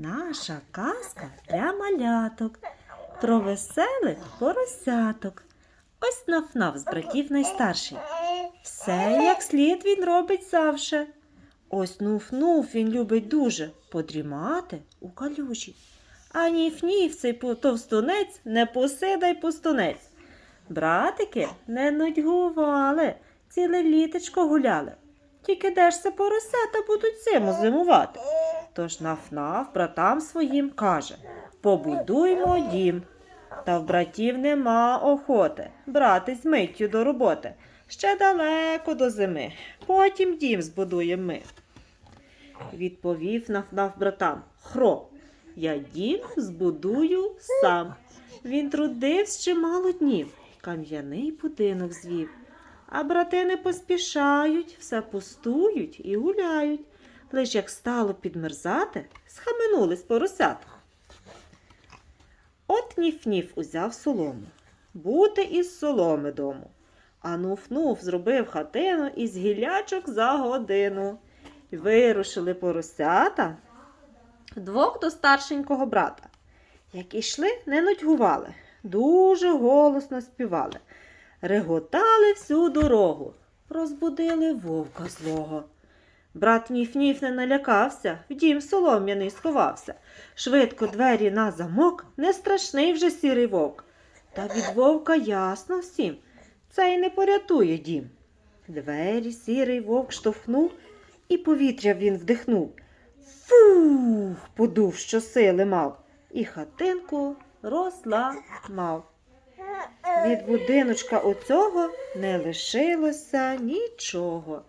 Наша казка для маляток про веселих поросяток. Ось нафнаф з братів найстарший. Все як слід він робить завше. Ось нуф-нуф він любить дуже подрімати у калюжі. А ніф-ніф цей товстунець не посидай пустунець. Братики не нудьгували, ціле літочко гуляли. Тільки де ж це поросята будуть зиму зимувати? Тож наф-наф братам своїм каже Побудуймо дім. Та в братів нема охоти братись миттю до роботи. Ще далеко до зими. Потім дім збудуємо ми. Відповів наф-наф братам Хро, я дім збудую сам. Він трудився чимало днів, кам'яний будинок звів. А брати не поспішають, все пустують і гуляють. Лиш як стало підмерзати, схаменулись поросята. От ніф-ніф узяв солому. Бути із соломи дому. А нуф-нуф зробив хатину із гілячок за годину. Вирушили поросята вдвох до старшенького брата. Як ішли, не нудьгували, дуже голосно співали. Реготали всю дорогу, розбудили вовка злого. Брат Ніф-Ніф не налякався, в дім солом'яний сховався. Швидко двері на замок, не страшний вже сірий вовк. Та від вовка ясно всім, цей не порятує дім. Двері сірий вовк штовхнув, і повітря він вдихнув. Фух, подув, що сили мав, і хатинку розламав. Від будиночка оцього не лишилося нічого.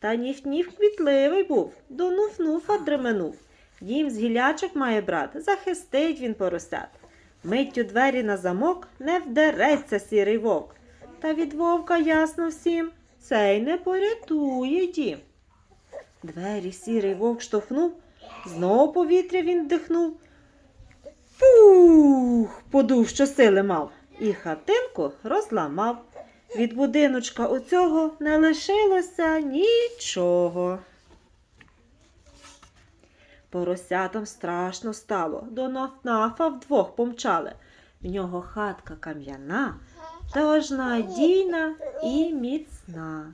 Та ніф-ніф квітливий був, до нуф-нуфа дременув. Дім з гілячок має брат, захистить він поросят. Миттю двері на замок не вдереться сірий вовк. Та від вовка ясно всім, цей не порятує дім. Двері сірий вовк штовхнув, знову повітря він вдихнув. Пух, подув, що сили мав, і хатинку розламав. Від будиночка оцього не лишилося нічого. Поросятам страшно стало, до нафнафа вдвох помчали. В нього хатка кам'яна, тож надійна і міцна.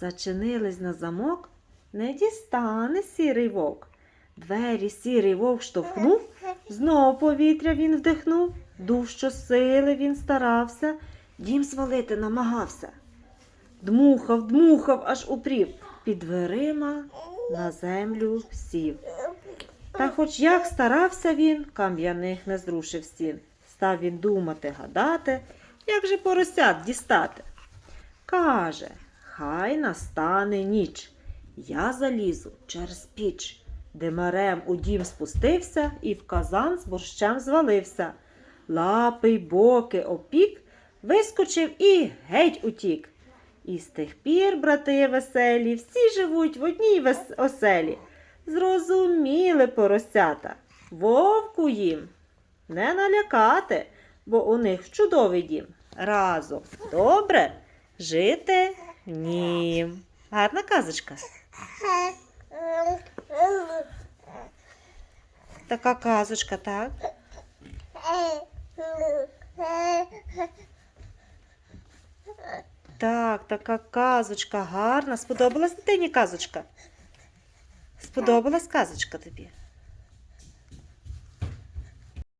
Зачинились на замок, не дістане сірий вовк. Двері сірий вовк штовхнув, знов повітря він вдихнув, дув щосили він старався, дім звалити намагався. Дмухав, дмухав, аж упрів, під дверима на землю сів. Та хоч як старався він, кам'яних не зрушив стін. Став він думати, гадати, як же поросят дістати. Каже, хай настане ніч. Я залізу через піч. Димарем у дім спустився і в казан з борщем звалився. Лапи й боки опік, вискочив і геть утік. І з тих пір, брати веселі, всі живуть в одній оселі. Зрозуміли поросята, вовку їм не налякати, бо у них чудовий дім. Разом добре жити нім. Гарна казочка. Така казочка, так? Так, така казочка гарна. Сподобалась дитині казочка? Сподобалась казочка тобі?